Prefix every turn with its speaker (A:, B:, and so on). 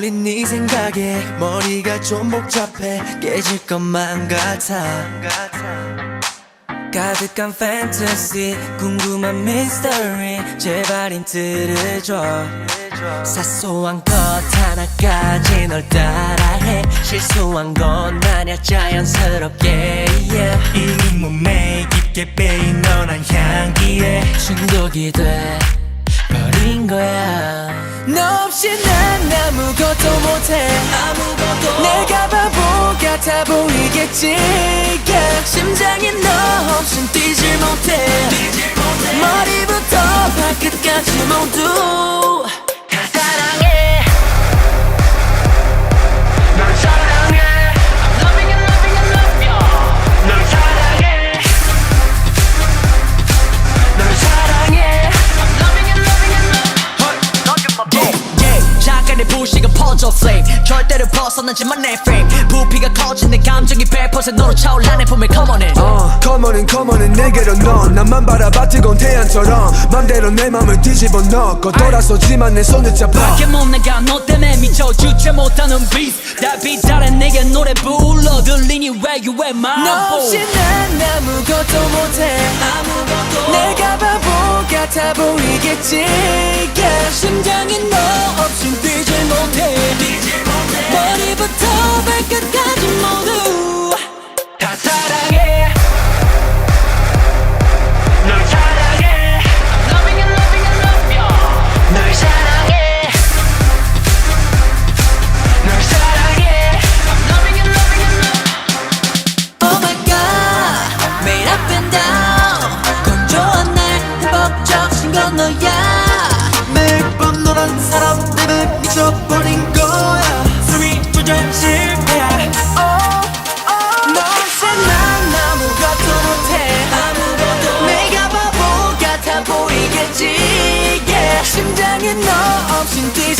A: 떠올린 네 생각에 머리가 좀 복잡해 깨질 것만 같아. 가득한 판타지 궁금한 미스터리 제발 힌트를 줘. 사소한 것 하나까지 널 따라해. 실수한 건 아냐 자연스럽게 yeah.
B: 이미 몸에 깊게 빼인 너란 향기에
A: 중독이 돼 버린 거야 너 없이 난 아무것도 못해. 아무것도. 내가 바보 같아 보이겠지. Yeah. 심장이 너
C: 불씨가 퍼져 flame. 절대로 벗어나지만 내 frame. 부피가 커진 내 감정이 100% 너로 차올라 내 품에 come on in.
D: 어, come on in, come on in. 내게로 넌 나만 바라봐 뜨거운 태양처럼 맘대로 내 맘을 뒤집어 넣고 돌아서지만 내 손을 잡아.
C: 밖에 못 나가 너 때문에 미쳐 주체 못하는 beat 달빛 아래 내게 노래 불러 들리니 왜 you at my
A: 너 없이 난 아무것도 못해. 아무것도. 내가 바보 같아 보이겠지. yeah. 심장이 너 발끝 심장이 너 없인 뛰지